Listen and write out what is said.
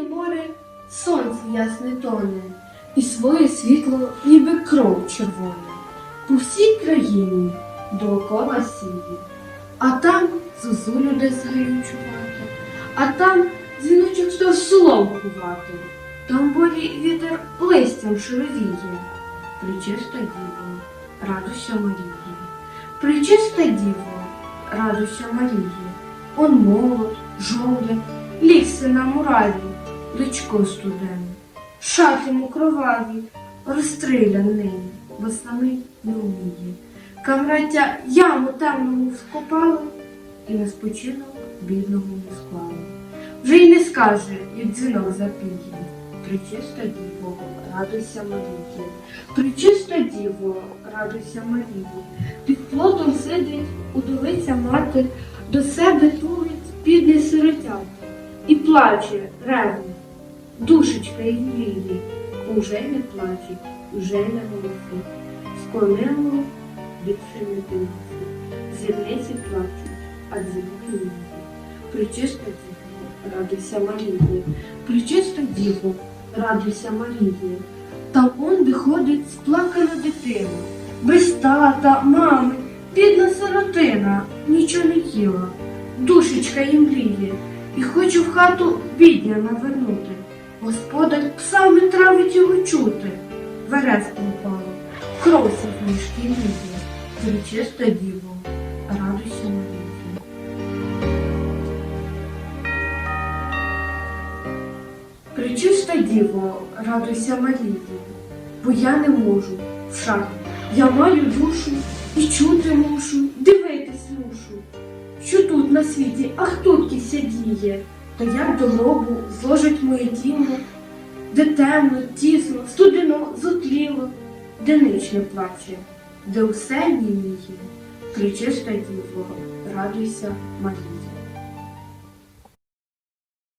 синє море сонце ясне тоне, і своє світло, ніби кров червона. По всій країні доокола сіє, а там зозулю десь гарючувати, а там дзвіночок став солом кувати, там болі вітер листям шеловіє. Причиста діво, радуйся Марії, причиста діво, радуйся Марії, он молод, жовля, лігся на мураві, дочко студене, шати му кроваві, розстрілян нині, бо самий не вміє. Камраття яму темному вкопало і на спочинок бідного не склало. Вже й не скаже, як дзвінок запіє. Причиста діво, радуйся Марії, причиста діво, радуйся Марії. Під плотом сидить удовиця мати, до себе тулить бідний сиротят і плаче ревно. Душечка й мріє, уже не плаче, уже не голосить. Склонило від синятинці, зірниці плачуть, а дзвінки ні. Причиста діво, радуйся Марії, причиста діво, радуйся Марії. Там он виходить сплакана дитина, без тата, мами, бідна сиротина, нічого не їла, душечка їм мріє, і хочу в хату бідня навернути. Господар псами травить його чути. Вереску впало, кров з мішки ліє, причиста діво, радуйся Марії. Причиста діво, радуйся Марії, бо я не можу в шаті. Я маю душу і чути мушу, дивитись мушу, що тут на світі, ах тут кися діє, то як до гробу зложить моє тіло, де темно, тісно, студено, зутліло, де ніч не плаче, де усе німіє. та діво, радуйся Марії.